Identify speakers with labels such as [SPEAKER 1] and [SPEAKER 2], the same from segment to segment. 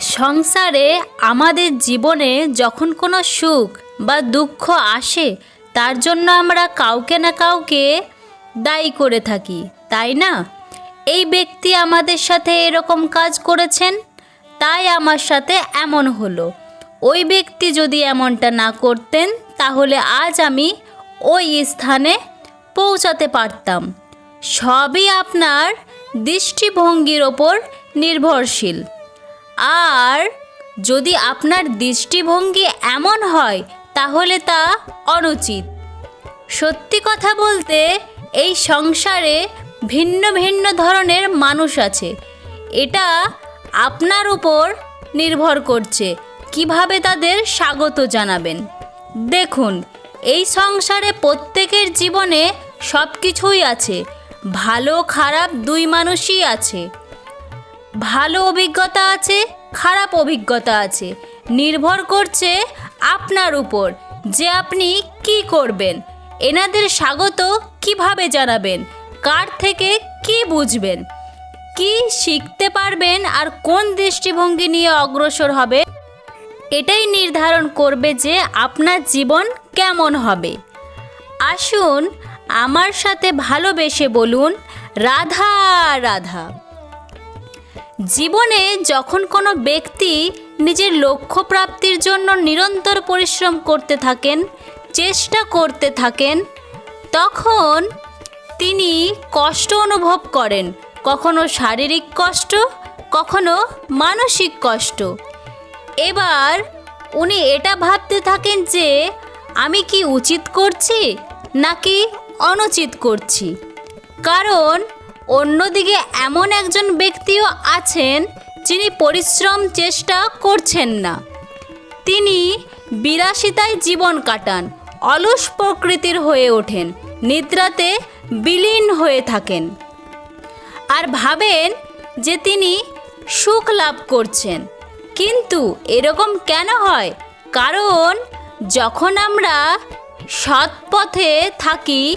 [SPEAKER 1] সংসারে আমাদের জীবনে যখন কোনো সুখ বা দুঃখ আসে, তার জন্য আমরা কাউকে না কাউকে দায়ী করে থাকি, তাই না? এই ব্যক্তি আমাদের সাথে এরকম কাজ করেছেন, তাই আমার সাথে এমন হলো। ওই ব্যক্তি যদি এমনটা না করতেন, তাহলে আজ আমি ওই স্থানে পৌঁছাতে পারতাম। সবই আপনার দৃষ্টিভঙ্গির ওপর নির্ভরশীল। আর যদি আপনার দৃষ্টিভঙ্গি এমন হয়, তাহলে তা অনুচিত। সত্যি কথা বলতে, এই সংসারে ভিন্ন ভিন্ন ধরনের মানুষ আছে। এটা আপনার উপর নির্ভর করছে, কীভাবে তাদের স্বাগত জানাবেন। দেখুন, এই সংসারে প্রত্যেকের জীবনে সব কিছুই আছে। ভালো খারাপ দুই মানুষই আছে। ভালো অভিজ্ঞতা আছে, খারাপ অভিজ্ঞতা আছে। নির্ভর করছে আপনার উপর যে আপনি কি করবেন। এনাদের স্বাগত কীভাবে জানাবেন? কার থেকে কি বুঝবেন? কি শিখতে পারবেন আর কোন দৃষ্টিভঙ্গি নিয়ে অগ্রসর হবে? এটাই নির্ধারণ করবে যে আপনার জীবন কেমন হবে। আসুন আমার সাথে ভালোবেসে বলুন, রাধা রাধা। জীবনে যখন কোনো ব্যক্তি নিজের লক্ষ্য প্রাপ্তির জন্য নিরন্তর পরিশ্রম করতে থাকেন, চেষ্টা করতে থাকেন, তখন তিনি কষ্ট অনুভব করেন। কখনো শারীরিক কষ্ট, কখনো মানসিক কষ্ট। এবার উনি এটা ভাবতে থাকেন যে, আমি কি উচিত করছি নাকি অনুচিত করছি? কারণ অন্যদিকে এমন একজন ব্যক্তিও আছেন যিনি পরিশ্রম চেষ্টা করছেন না। তিনি বিলাসিতায় জীবন কাটান, অলস প্রকৃতির হয়ে ওঠেন, নিদ্রাতে বিলীন হয়ে থাকেন আর ভাবেন যে তিনি সুখ লাভ করছেন। কিন্তু এরকম কেন হয়? কারণ যখন আমরা সৎ পথে থাকি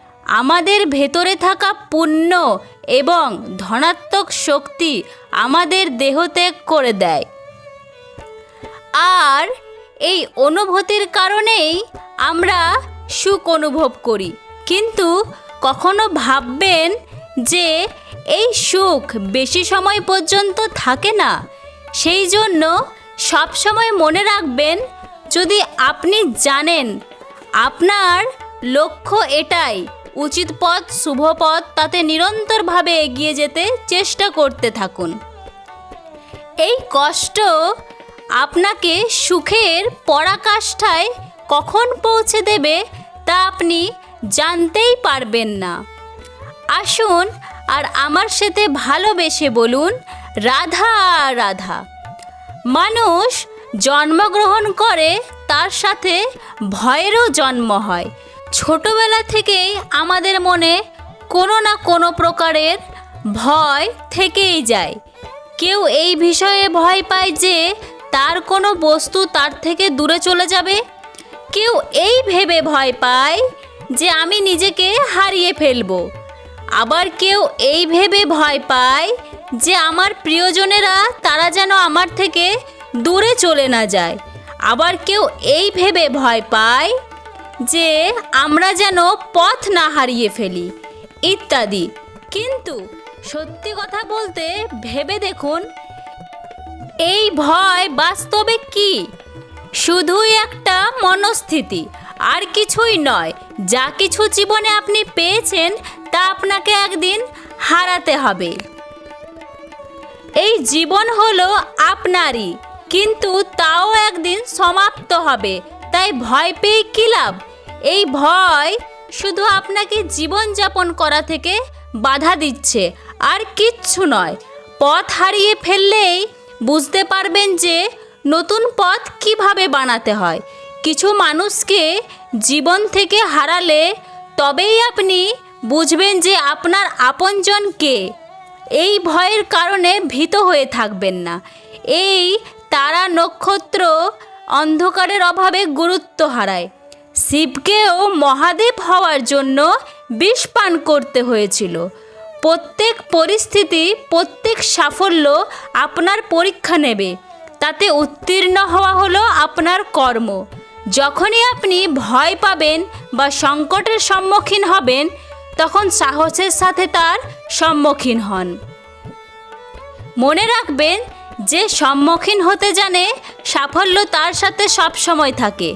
[SPEAKER 1] আমাদের ভেতরে থাকা পুণ্য এবং ধনাত্মক শক্তি আমাদের দেহ ত্যাগ করে দেয়। আর এই অনুভূতির কারণেই আমরা সুখ অনুভব করি। কিন্তু কখনো ভাববেন যে এই সুখ বেশি সময় পর্যন্ত থাকে না। সেই জন্য সবসময় মনে রাখবেন, যদি আপনি জানেন, আপনার লক্ষ্য এটাই উচিত পথ, শুভ পথ, তাতে নিরন্তরভাবে এগিয়ে যেতে চেষ্টা করতে থাকুন। এই কষ্ট আপনাকে সুখের পরাকাষ্ঠায় কখন পৌঁছে দেবে তা আপনি জানতেই পারবেন না। আসুন আর আমার সাথে ভালোবেসে বলুন, রাধা রাধা। মানুষ জন্মগ্রহণ করে তার সাথে ভয়েরও জন্ম হয়। ছোটবেলা থেকেই আমাদের মনে কোনো না কোনো প্রকারের ভয় থেকেই যায়। কেউ এই বিষয়ে ভয় পায় যে তার কোনো বস্তু তার থেকে দূরে চলে যাবে। কেউ এই ভেবে ভয় পায় যে আমি নিজেকে হারিয়ে ফেলব। আবার কেউ এই ভেবে ভয় পায় যে আমার প্রিয়জনেরা তারা যেন আমার থেকে দূরে চলে না যায়। আবার কেউ এই ভেবে ভয় পায় যে আমরা যেন পথ না হারিয়ে ফেলি, ইত্যাদি। কিন্তু সত্যি কথা বলতে ভেবে দেখুন, এই ভয় বাস্তবে কি? শুধুই একটা মনস্থিতি, আর কিছুই নয়। যা কিছু জীবনে আপনি পেয়েছেন, তা আপনাকে একদিন হারাতে হবে। এই জীবন হলো আপনারই, কিন্তু তাও একদিন সমাপ্ত হবে। তাই ভয় পেয়ে কী লাভ? এই ভয় শুধু আপনাকে জীবনযাপন করা থেকে বাধা দিচ্ছে, আর কিচ্ছু নয়। পথ হারিয়ে ফেললেই বুঝতে পারবেন যে নতুন পথ কীভাবে বানাতে হয়। কিছু মানুষকে জীবন থেকে হারালে তবেই আপনি বুঝবেন যে আপনার আপনজন কে। এই ভয়ের কারণে ভীত হয়ে থাকবেন না। এই তারা নক্ষত্র অন্ধকারের অভাবে গুরুত্ব হারায়। শিবকেও মহাদেব হওয়ার জন্য বিষ পান করতে হয়েছিল। প্রত্যেক পরিস্থিতি, প্রত্যেক সাফল্য আপনার পরীক্ষা নেবে। তাতে উত্তীর্ণ হওয়া হলো আপনার কর্ম। যখনই আপনি ভয় পাবেন বা সংকটের সম্মুখীন হবেন, তখন সাহসের সাথে তার সম্মুখীন হন। মনে রাখবেন, যে সম্মুখীন হতে জানে সাফল্য তার সাথে সব সময় থাকে।